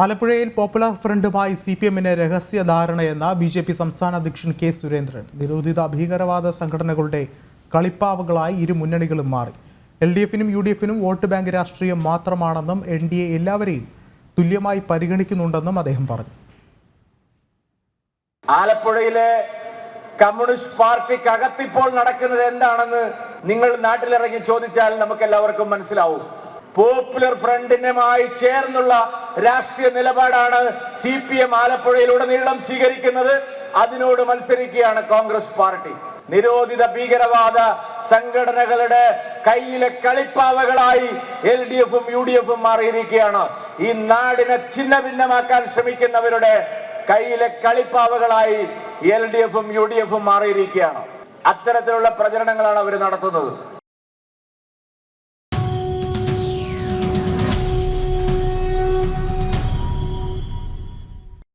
ആലപ്പുഴയിൽ popular ഫ്രണ്ടുമായി C P എമ്മിന് രഹസ്യ ധാരണയെന്ന ബി ജെ പി സംസ്ഥാന അധ്യക്ഷൻ കെ സുരേന്ദ്രൻ. നിരോധിത ഭീകരവാദ സംഘടനകളുടെ കളിപ്പാവകളായി ഇരു മുന്നണികളും മാറി. എൽ ഡി എഫിനും യു ഡി എഫിനും വോട്ട് ബാങ്ക് രാഷ്ട്രീയം മാത്രമാണെന്നും എൻ ഡി എ എല്ലാവരെയും തുല്യമായി പരിഗണിക്കുന്നുണ്ടെന്നും അദ്ദേഹം പറഞ്ഞു. ആലപ്പുഴയിലെ കമ്മ്യൂണിസ്റ്റ് പാർട്ടിക്ക് ഇപ്പോൾ നടക്കുന്നത് എന്താണെന്ന് നിങ്ങൾ നാട്ടിലിറങ്ങി ചോദിച്ചാൽ നമുക്ക് എല്ലാവർക്കും മനസ്സിലാവും. പോപ്പുലർ ഫ്രണ്ടിനുമായി ചേർന്നുള്ള രാഷ്ട്രീയ നിലപാടാണ് സി പി എം ആലപ്പുഴയിലുടനീളം സ്വീകരിക്കുന്നത്. അതിനോട് മത്സരിക്കുകയാണ് കോൺഗ്രസ് പാർട്ടി. നിരോധിത ഭീകരവാദ സംഘടനകളുടെ കയ്യിലെ കളിപ്പാവകളായി എൽ ഡി എഫും യു ഡി എഫും മാറിയിരിക്കുകയാണ്. ഈ നാടിനെ ഛിന്ന ഭിന്നമാക്കാൻ ശ്രമിക്കുന്നവരുടെ കയ്യിലെ കളിപ്പാവകളായി എൽ ഡി എഫും യു ഡി എഫും മാറിയിരിക്കുകയാണ്. അത്തരത്തിലുള്ള പ്രചരണങ്ങളാണ് അവർ നടത്തുന്നത്.